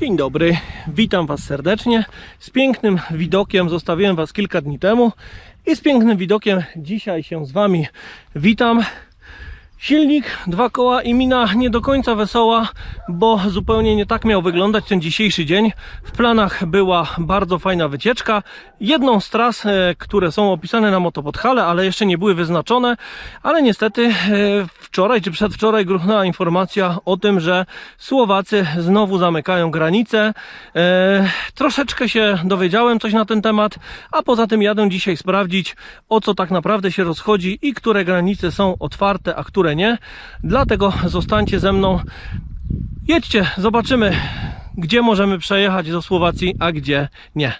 Dzień dobry, witam Was serdecznie. Z pięknym widokiem zostawiłem Was kilka dni temu i z pięknym widokiem dzisiaj się z Wami witam. Silnik, dwa koła i mina nie do końca wesoła, bo zupełnie nie tak miał wyglądać ten dzisiejszy dzień. W planach była bardzo fajna wycieczka. Jedną z tras, e, które są opisane na Motopodhale, ale jeszcze nie były wyznaczone, ale niestety e, wczoraj czy przedwczoraj gruchnęła informacja o tym, że Słowacy znowu zamykają granice. E, troszeczkę się dowiedziałem coś na ten temat, a poza tym jadę dzisiaj sprawdzić, o co tak naprawdę się rozchodzi i które granice są otwarte, a które nie. Dlatego zostańcie ze mną. Jedźcie, zobaczymy, gdzie możemy przejechać do Słowacji, a gdzie nie.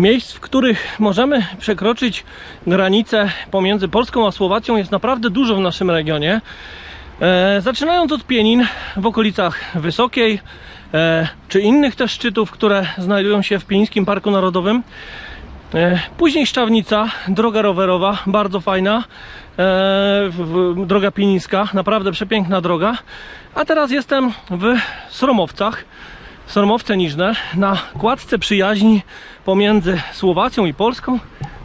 Miejsc, w których możemy przekroczyć granicę pomiędzy Polską a Słowacją jest naprawdę dużo w naszym regionie. E, zaczynając od Pienin w okolicach Wysokiej, e, czy innych też szczytów, które znajdują się w Pienińskim Parku Narodowym. E, później Szczawnica, droga rowerowa, bardzo fajna, e, w, droga pienińska, naprawdę przepiękna droga. A teraz jestem w Sromowcach, Sromowce Niżne, na kładce przyjaźni pomiędzy Słowacją i Polską,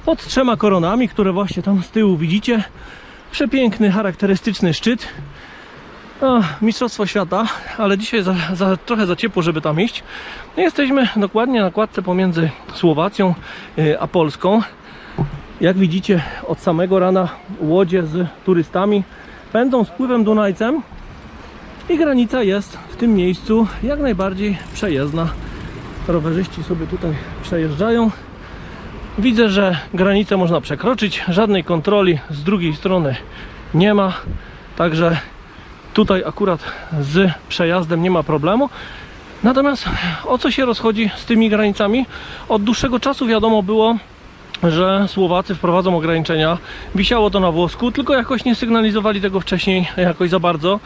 pod trzema koronami, które właśnie tam z tyłu widzicie. Przepiękny, charakterystyczny szczyt. O, Mistrzostwo Świata, ale dzisiaj za, za, trochę za ciepło, żeby tam iść. No Jesteśmy dokładnie na kładce pomiędzy Słowacją y, a Polską. Jak widzicie, od samego rana łodzie z turystami pędzą z pływem Dunajcem i granica jest w tym miejscu jak najbardziej przejezdna. Rowerzyści sobie tutaj przejeżdżają. Widzę, że granicę można przekroczyć, żadnej kontroli z drugiej strony nie ma, także tutaj akurat z przejazdem nie ma problemu. Natomiast o co się rozchodzi z tymi granicami? Od dłuższego czasu wiadomo było, że Słowacy wprowadzą ograniczenia. Wisiało to na włosku, tylko jakoś nie sygnalizowali tego wcześniej jakoś za bardzo.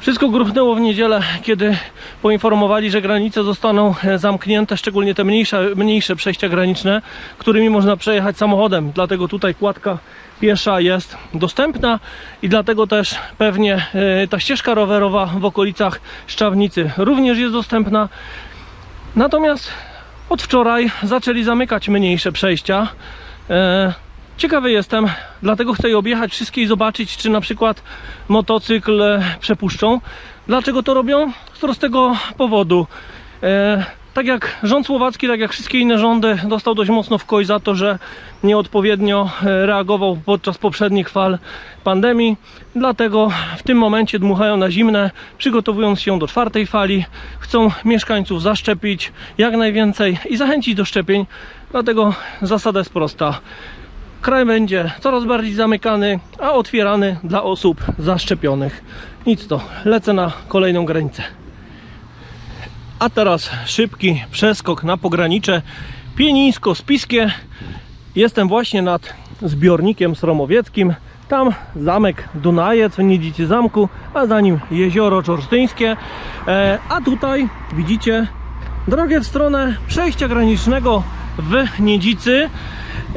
Wszystko gruchnęło w niedzielę, kiedy poinformowali, że granice zostaną e, zamknięte, szczególnie te mniejsze, mniejsze przejścia graniczne, którymi można przejechać samochodem. Dlatego tutaj kładka piesza jest dostępna i dlatego też pewnie e, ta ścieżka rowerowa w okolicach Szczawnicy również jest dostępna. Natomiast od wczoraj zaczęli zamykać mniejsze przejścia. Ciekawy jestem, dlatego chcę je objechać wszystkie i zobaczyć, czy na przykład motocykl przepuszczą. Dlaczego to robią? Z prostego powodu. E, tak jak rząd słowacki, tak jak wszystkie inne rządy, dostał dość mocno w koj za to, że nieodpowiednio e, reagował podczas poprzednich fal pandemii. Dlatego w tym momencie dmuchają na zimne, przygotowując się do czwartej fali. Chcą mieszkańców zaszczepić jak najwięcej i zachęcić do szczepień. Dlatego zasada jest prosta kraj będzie coraz bardziej zamykany, a otwierany dla osób zaszczepionych. Nic to, lecę na kolejną granicę. A teraz szybki przeskok na pogranicze Pienińsko-Spiskie. Jestem właśnie nad zbiornikiem sromowieckim. Tam zamek Dunajec w Niedzicy Zamku, a za nim jezioro Czorsztyńskie. E, a tutaj widzicie drogę w stronę przejścia granicznego w Niedzicy.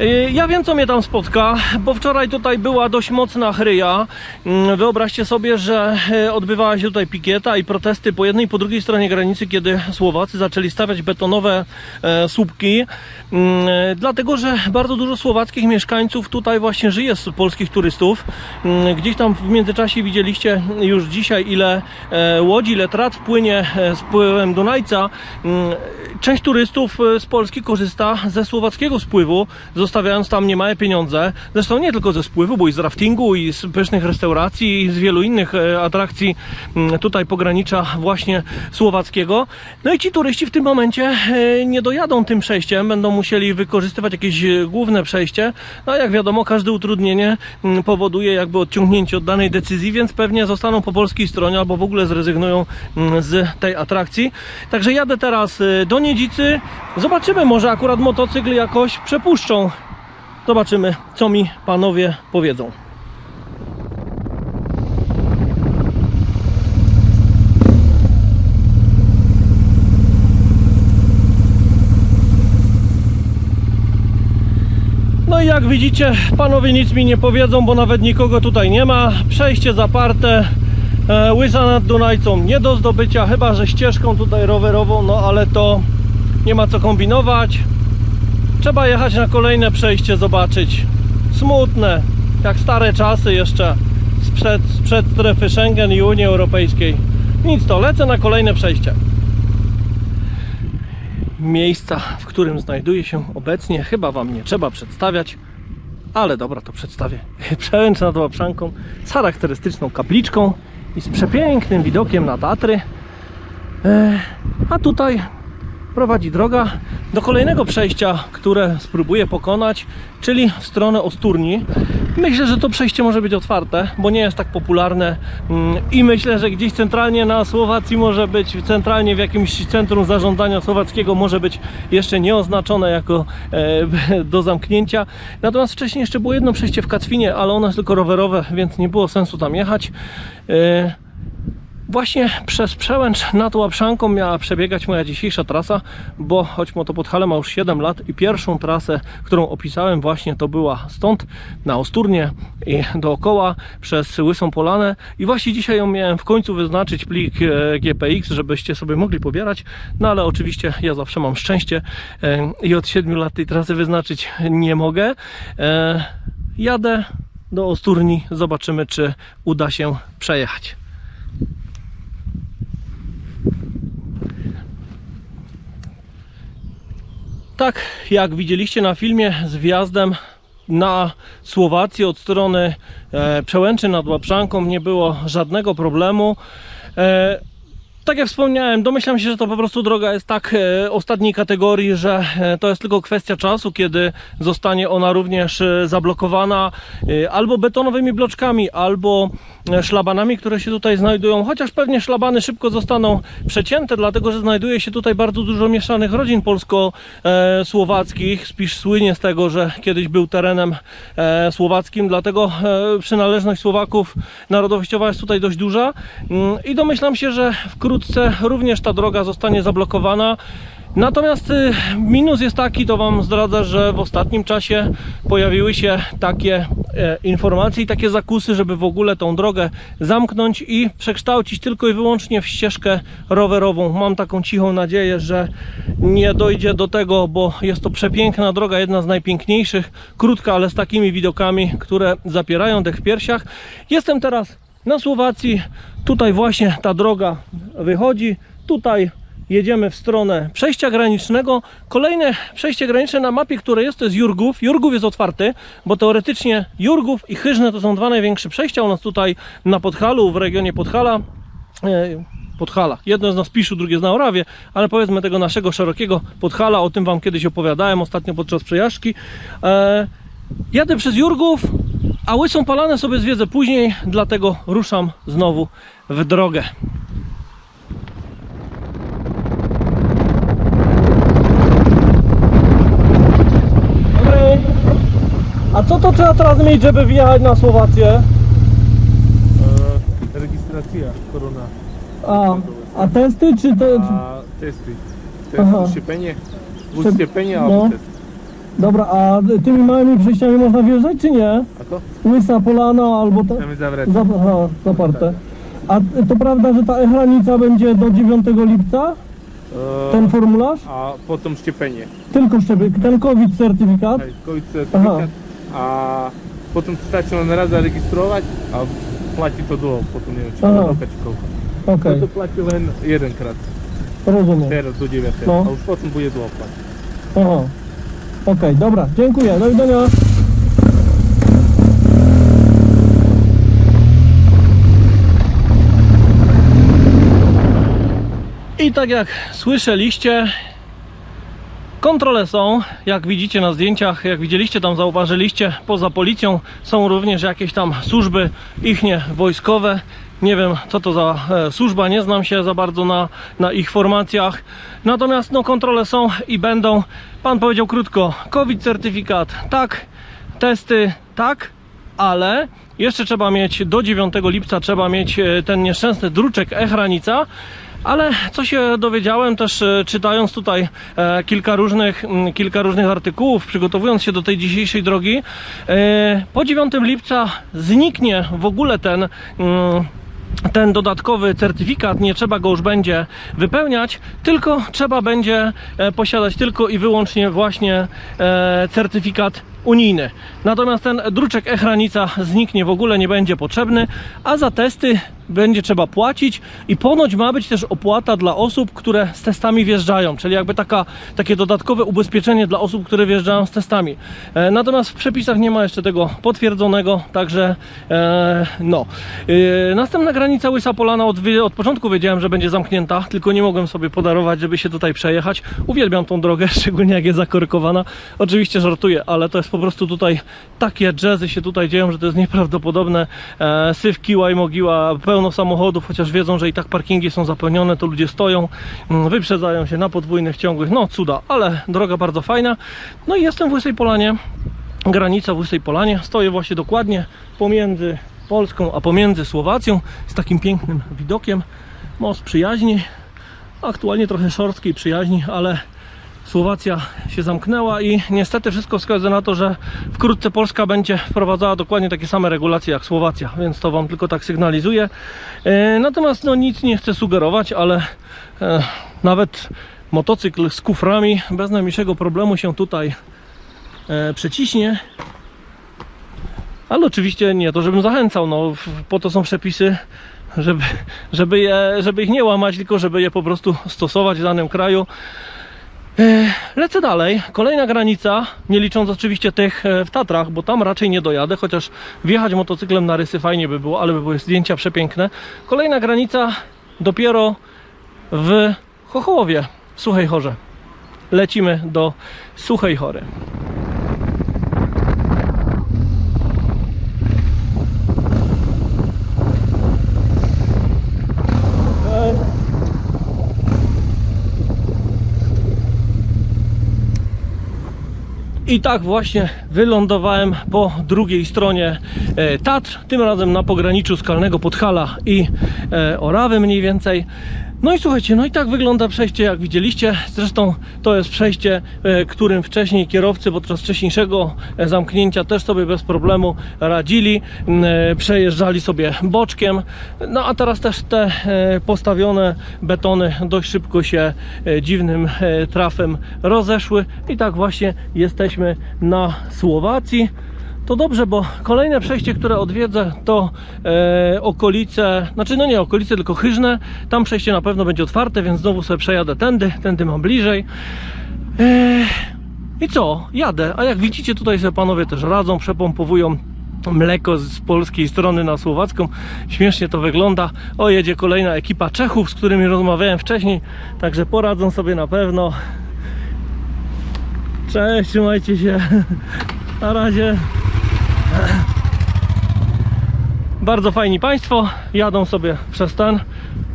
Y, Ja wiem, co mnie tam spotka, bo wczoraj tutaj była dość mocna chryja. Mm, Wyobraźcie sobie, że e, odbywała się tutaj pikieta i protesty po jednej i po drugiej stronie granicy, kiedy Słowacy zaczęli stawiać betonowe e, słupki. Mm, e, Dlatego, że bardzo dużo słowackich mieszkańców tutaj właśnie żyje z polskich turystów. Mm, Gdzieś tam w międzyczasie widzieliście już dzisiaj, ile e, łodzi, ile trat wpłynie e, z pływem Dunajca. Część turystów z Polski korzysta ze słowackiego spływu, zostawiając tam niemałe pieniądze. Zresztą nie tylko ze spływu, bo i z raftingu, i z pysznych restauracji, i z wielu innych e, atrakcji mm, tutaj pogranicza właśnie słowackiego. No i ci turyści w tym momencie e, nie dojadą tym przejściem, będą musieli wykorzystywać jakieś e, główne przejście. No a jak wiadomo, każde utrudnienie mm, powoduje jakby odciągnięcie od danej decyzji, więc pewnie zostaną po polskiej stronie albo w ogóle zrezygnują mm, z tej atrakcji. Także jadę teraz do Niedzicy. Zobaczymy, może akurat motocykl jakoś przepuszczą. Zobaczymy, co mi panowie powiedzą. No i jak widzicie, panowie nic mi nie powiedzą, bo nawet nikogo tutaj nie ma. Przejście zaparte, e, łysa nad Dunajcą nie do zdobycia, chyba że ścieżką tutaj rowerową, no ale to nie ma co kombinować. Trzeba jechać na kolejne przejście, zobaczyć. Smutne, jak stare czasy jeszcze sprzed, sprzed strefy Schengen i Unii Europejskiej. Nic to, lecę na kolejne przejście. Miejsca, w którym znajduję się obecnie, chyba Wam nie trzeba przedstawiać, ale dobra, to przedstawię. Przełęcz nad Łapszanką z charakterystyczną kapliczką i z przepięknym widokiem na Tatry. E, A tutaj prowadzi droga do kolejnego przejścia, które spróbuję pokonać, czyli w stronę Osturni. Myślę, że to przejście może być otwarte, bo nie jest tak popularne mm, i myślę, że gdzieś centralnie na Słowacji może być, centralnie w jakimś centrum zarządzania słowackiego może być jeszcze nieoznaczone jako e, do zamknięcia. Natomiast wcześniej jeszcze było jedno przejście w Kacwinie, ale ono jest tylko rowerowe, więc nie było sensu tam jechać. E, Właśnie przez przełęcz nad Łapszanką miała przebiegać moja dzisiejsza trasa, bo choć Motopodhale ma już 7 lat i pierwszą trasę, którą opisałem właśnie to była stąd na Osturnie i dookoła przez Łysą Polanę i właśnie dzisiaj ją miałem w końcu wyznaczyć plik e, GPX, żebyście sobie mogli pobierać, no ale oczywiście ja zawsze mam szczęście e, i od 7 lat tej trasy wyznaczyć nie mogę. E, Jadę do Osturni, zobaczymy czy uda się przejechać. Tak, jak widzieliście na filmie z wjazdem na Słowację od strony e, Przełęczy nad Łapszanką nie było żadnego problemu. E, tak jak wspomniałem, domyślam się, że to po prostu droga jest tak e, ostatniej kategorii, że e, to jest tylko kwestia czasu, kiedy zostanie ona również e, zablokowana e, albo betonowymi bloczkami, albo szlabanami, które się tutaj znajdują. Chociaż pewnie szlabany szybko zostaną przecięte, dlatego że znajduje się tutaj bardzo dużo mieszanych rodzin polsko-słowackich. Spisz słynie z tego, że kiedyś był terenem e, słowackim, dlatego e, przynależność Słowaków narodowościowa jest tutaj dość duża. Mm, I domyślam się, że wkrótce również ta droga zostanie zablokowana. Natomiast y, minus jest taki, to Wam zdradzę, że w ostatnim czasie pojawiły się takie e, informacje i takie zakusy, żeby w ogóle tą drogę zamknąć i przekształcić tylko i wyłącznie w ścieżkę rowerową. Mam taką cichą nadzieję, że nie dojdzie do tego, bo jest to przepiękna droga, jedna z najpiękniejszych, krótka, ale z takimi widokami, które zapierają dech w piersiach. Jestem teraz na Słowacji, tutaj właśnie ta droga wychodzi, tutaj jedziemy w stronę przejścia granicznego. Kolejne przejście graniczne na mapie, które jest, to jest Jurgów. Jurgów jest otwarty, bo teoretycznie Jurgów i Chyżne to są dwa największe przejścia u nas tutaj na Podhalu, w regionie Podhala. E, Podhala. Jedno jest na Spiszu, drugie jest na Orawie, ale powiedzmy tego naszego szerokiego Podhala, o tym Wam kiedyś opowiadałem ostatnio podczas przejażdżki. E, jadę przez Jurgów, a Łysą Palanę sobie zwiedzę później, dlatego ruszam znowu w drogę. Dobry. A co to trzeba teraz mieć, żeby wjechać na Słowację? E, registracja korona, A, a testy czy te... a testy. Aha. Test szczepienie, wóz szczepienia no. albo test. Dobra, a tymi małymi przejściami można wjeżdżać czy nie? A to? Łysa Polana albo te... Mamy zawracać. Za, aha, zaparte. A to prawda, że ta e-granica będzie do 9 lipca? E, Ten formularz? a potem szczepienie. Tylko szczepy, ten COVID certyfikat? Tak, COVID certyfikat. A potem wystarczy na raz zarejestrować, a płaci to do, potem nie wiem, czy Aha. kołka, czy kołka. Okej, No to płaci len jeden krat, rozumiem. teraz do dziewiątego, No. a już potem będzie do opłat. Aha. Okej, dobra, dziękuję, do widzenia. I tak jak słyszeliście, kontrole są, jak widzicie na zdjęciach, jak widzieliście tam, zauważyliście, poza policją są również jakieś tam służby ichnie wojskowe. Nie wiem, co to za e, służba, nie znam się za bardzo na, na ich formacjach. Natomiast no, kontrole są i będą. Pan powiedział krótko, COVID certyfikat, tak, testy, tak, ale jeszcze trzeba mieć do 9 lipca trzeba mieć e, ten nieszczęsny druczek e-granica. Ale co się dowiedziałem też e, czytając tutaj e, kilka różnych, m, kilka różnych artykułów, przygotowując się do tej dzisiejszej drogi, e, po 9 lipca zniknie w ogóle ten mm, ten dodatkowy certyfikat, nie trzeba go już będzie wypełniać, tylko trzeba będzie e, posiadać tylko i wyłącznie właśnie e, certyfikat unijny. Natomiast ten druczek e-granica zniknie w ogóle, nie będzie potrzebny, a za testy będzie trzeba płacić i ponoć ma być też opłata dla osób, które z testami wjeżdżają, czyli jakby taka, takie dodatkowe ubezpieczenie dla osób, które wjeżdżają z testami. E, natomiast w przepisach nie ma jeszcze tego potwierdzonego, także e, no. E, następna granica Łysa Polana od, od początku wiedziałem, że będzie zamknięta, tylko nie mogłem sobie podarować, żeby się tutaj przejechać. Uwielbiam tą drogę, szczególnie jak jest zakorkowana. Oczywiście żartuję, ale to jest po prostu tutaj takie jazzy się tutaj dzieją, że to jest nieprawdopodobne. E, syf, kiła i mogiła, pełno samochodów, chociaż wiedzą, że i tak parkingi są zapełnione, to ludzie stoją, mm, wyprzedzają się na podwójnych ciągłych, no cuda, ale droga bardzo fajna. No i jestem w Łysej Polanie, granica w Łysej Polanie, stoję właśnie dokładnie pomiędzy Polską, a pomiędzy Słowacją, z takim pięknym widokiem, most przyjaźni, aktualnie trochę szorstkiej przyjaźni, ale Słowacja się zamknęła i niestety wszystko wskazuje na to, że wkrótce Polska będzie wprowadzała dokładnie takie same regulacje jak Słowacja, więc to Wam tylko tak sygnalizuję. E, Natomiast no nic nie chcę sugerować, ale e, nawet motocykl z kuframi bez najmniejszego problemu się tutaj e, przeciśnie. Ale oczywiście nie to, żebym zachęcał, no po to są przepisy, żeby, żeby, je, żeby ich nie łamać, tylko żeby je po prostu stosować w danym kraju. Lecę dalej. Kolejna granica, nie licząc oczywiście tych e, w Tatrach, bo tam raczej nie dojadę, chociaż wjechać motocyklem na rysy fajnie by było, ale by były zdjęcia przepiękne. Kolejna granica dopiero w Chochołowie, w Suchej Chorze. Lecimy do Suchej Chory. I tak właśnie wylądowałem po drugiej stronie e, Tatr, tym razem na pograniczu Skalnego Podhala i e, Orawy mniej więcej. No i słuchajcie, no i tak wygląda przejście, jak widzieliście. Zresztą to jest przejście, e, którym wcześniej kierowcy podczas wcześniejszego e, zamknięcia też sobie bez problemu radzili. E, Przejeżdżali sobie boczkiem. No a teraz też te postawione betony dość szybko się dziwnym trafem rozeszły. I tak właśnie jesteśmy na Słowacji. To dobrze, bo kolejne przejście, które odwiedzę, to e, okolice, znaczy no nie okolice, tylko Chyżne. Tam przejście na pewno będzie otwarte, więc znowu sobie przejadę tędy, tędy mam bliżej. E, I co? Jadę. A jak widzicie, tutaj sobie panowie też radzą, przepompowują mleko z polskiej strony na słowacką. Śmiesznie to wygląda. O, jedzie kolejna ekipa Czechów, z którymi rozmawiałem wcześniej, także poradzą sobie na pewno. Cześć, trzymajcie się. Na razie. Bardzo fajni Państwo, jadą sobie przez ten.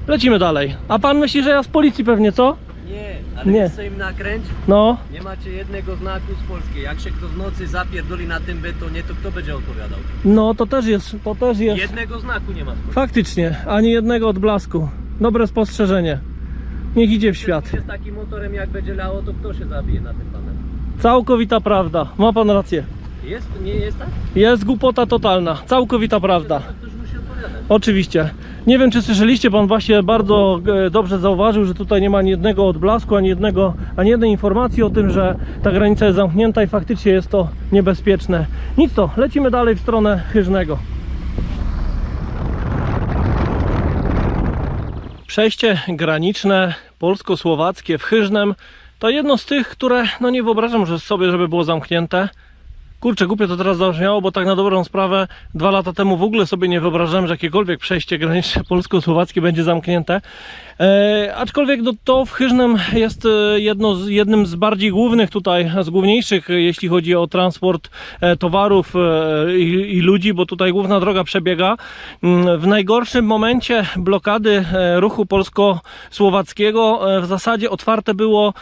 Lecimy dalej. A pan myśli, że ja z policji pewnie, co? Nie, ale Nie. nie. co im nakręć? No, Nie macie jednego znaku z Polski. Jak się kto w nocy zapierdoli na tym betonie, to kto będzie odpowiadał? no to też jest, to też jest. Jednego znaku nie ma z. Faktycznie, ani jednego odblasku. Dobre spostrzeżenie. Niech idzie w świat. jest takim motorem, jak będzie lało, to kto się zabije na tym panem? Całkowita prawda. Ma pan rację. Jest? Nie jest tak? Jest głupota totalna. Całkowita prawda. Ktoś musi odpowiadać. Oczywiście. Nie wiem, czy słyszeliście, pan właśnie bardzo e, dobrze zauważył, że tutaj nie ma ani jednego odblasku, ani, jednego, ani jednej informacji o tym, że ta granica jest zamknięta i faktycznie jest to niebezpieczne. Nic to, lecimy dalej w stronę Chyżnego. Przejście graniczne polsko-słowackie w Chyżnem to jedno z tych, które no nie wyobrażam że sobie, żeby było zamknięte. Kurczę, głupio to teraz zabrzmiało, bo tak na dobrą sprawę dwa lata temu w ogóle sobie nie wyobrażałem, że jakiekolwiek przejście graniczne polsko-słowackie będzie zamknięte. E, aczkolwiek no, to w Chyżnem jest e, jedno z, jednym z bardziej głównych tutaj, z główniejszych, jeśli chodzi o transport e, towarów e, i, i ludzi, bo tutaj główna droga przebiega. Mm, W najgorszym momencie blokady e, ruchu polsko-słowackiego e, w zasadzie otwarte było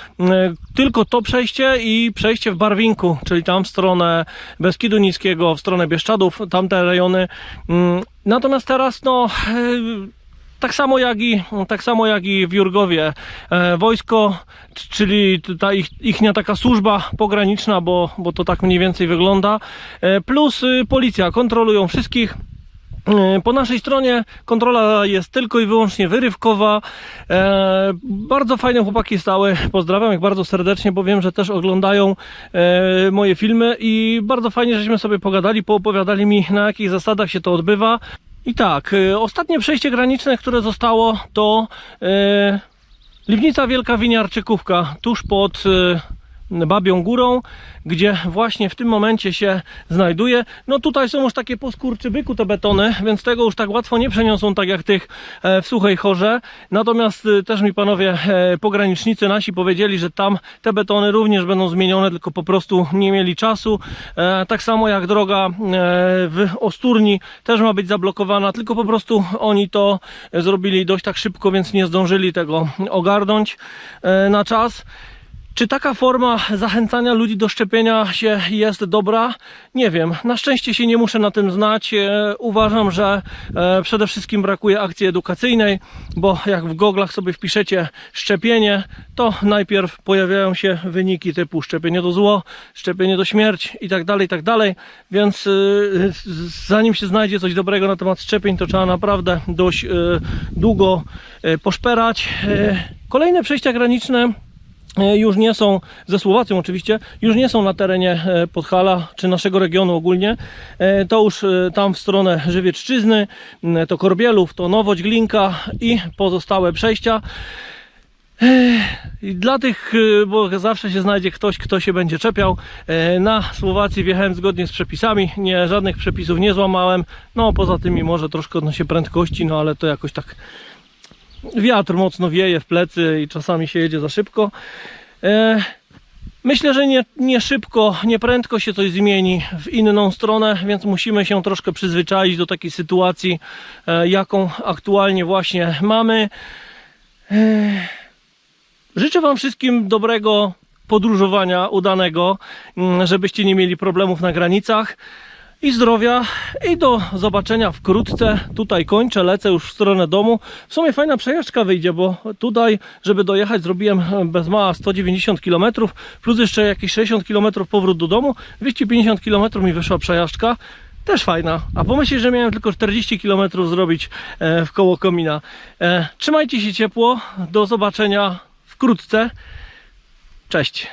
tylko to przejście i przejście w Barwinku, czyli tam w stronę Beskidu Niskiego, w stronę Bieszczadów, tamte rejony. Mm, Natomiast teraz no e, tak samo jak i, tak samo jak i w Jurgowie e, wojsko, czyli ta ich, ichnia taka służba pograniczna, bo, bo to tak mniej więcej wygląda, e, plus y, policja, kontrolują wszystkich. E, Po naszej stronie kontrola jest tylko i wyłącznie wyrywkowa. E, bardzo fajne chłopaki stały. Pozdrawiam ich bardzo serdecznie, bo wiem, że też oglądają e, moje filmy i bardzo fajnie, żeśmy sobie pogadali, poopowiadali mi na jakich zasadach się to odbywa. I tak, ostatnie przejście graniczne, które zostało to e, Liwnica Wielka Winiarczykówka, tuż pod Babią Górą, gdzie właśnie w tym momencie się znajduje. No tutaj są już takie po skurczybyku te betony, więc tego już tak łatwo nie przeniosą, tak jak tych e, w Suchej Chorze. Natomiast e, też mi panowie e, pogranicznicy nasi powiedzieli, że tam te betony również będą zmienione, tylko po prostu nie mieli czasu. Tak samo jak droga w Osturni też ma być zablokowana, tylko po prostu oni to zrobili dość tak szybko, więc nie zdążyli tego ogarnąć na czas. Czy taka forma zachęcania ludzi do szczepienia się jest dobra? Nie wiem. Na szczęście się nie muszę na tym znać. E, Uważam, że e, przede wszystkim brakuje akcji edukacyjnej, bo jak w goglach sobie wpiszecie szczepienie, to najpierw pojawiają się wyniki typu szczepienie to zło, szczepienie to śmierć i tak dalej, tak dalej. Więc e, zanim się znajdzie coś dobrego na temat szczepień, to trzeba naprawdę dość długo poszperać. Kolejne przejścia graniczne już nie są, ze Słowacją oczywiście, już nie są na terenie e, Podhala czy naszego regionu ogólnie. E, To już e, tam w stronę Żywieczczyzny, to Korbielów, to Nowoć, Glinka i pozostałe przejścia. I dla tych, bo zawsze się znajdzie ktoś, kto się będzie czepiał. e, Na Słowacji wjechałem zgodnie z przepisami, nie, żadnych przepisów nie złamałem. No poza tym może troszkę odnośnie prędkości, no ale to jakoś tak wiatr mocno wieje w plecy i czasami się jedzie za szybko. E, Myślę, że nie, nie szybko, nie prędko się coś zmieni w inną stronę, więc musimy się troszkę przyzwyczaić do takiej sytuacji, e, jaką aktualnie właśnie mamy. Życzę Wam wszystkim dobrego podróżowania, udanego, mm, żebyście nie mieli problemów na granicach i zdrowia i do zobaczenia wkrótce. Tutaj kończę, lecę już w stronę domu. W sumie fajna przejażdżka wyjdzie, bo tutaj, żeby dojechać, zrobiłem e, bez mała 190 km, plus jeszcze jakieś 60 km powrót do domu. 250 km mi wyszła przejażdżka. Też fajna. A pomyśleć, że miałem tylko 40 km zrobić e, w koło komina. E, Trzymajcie się ciepło. Do zobaczenia wkrótce. Cześć.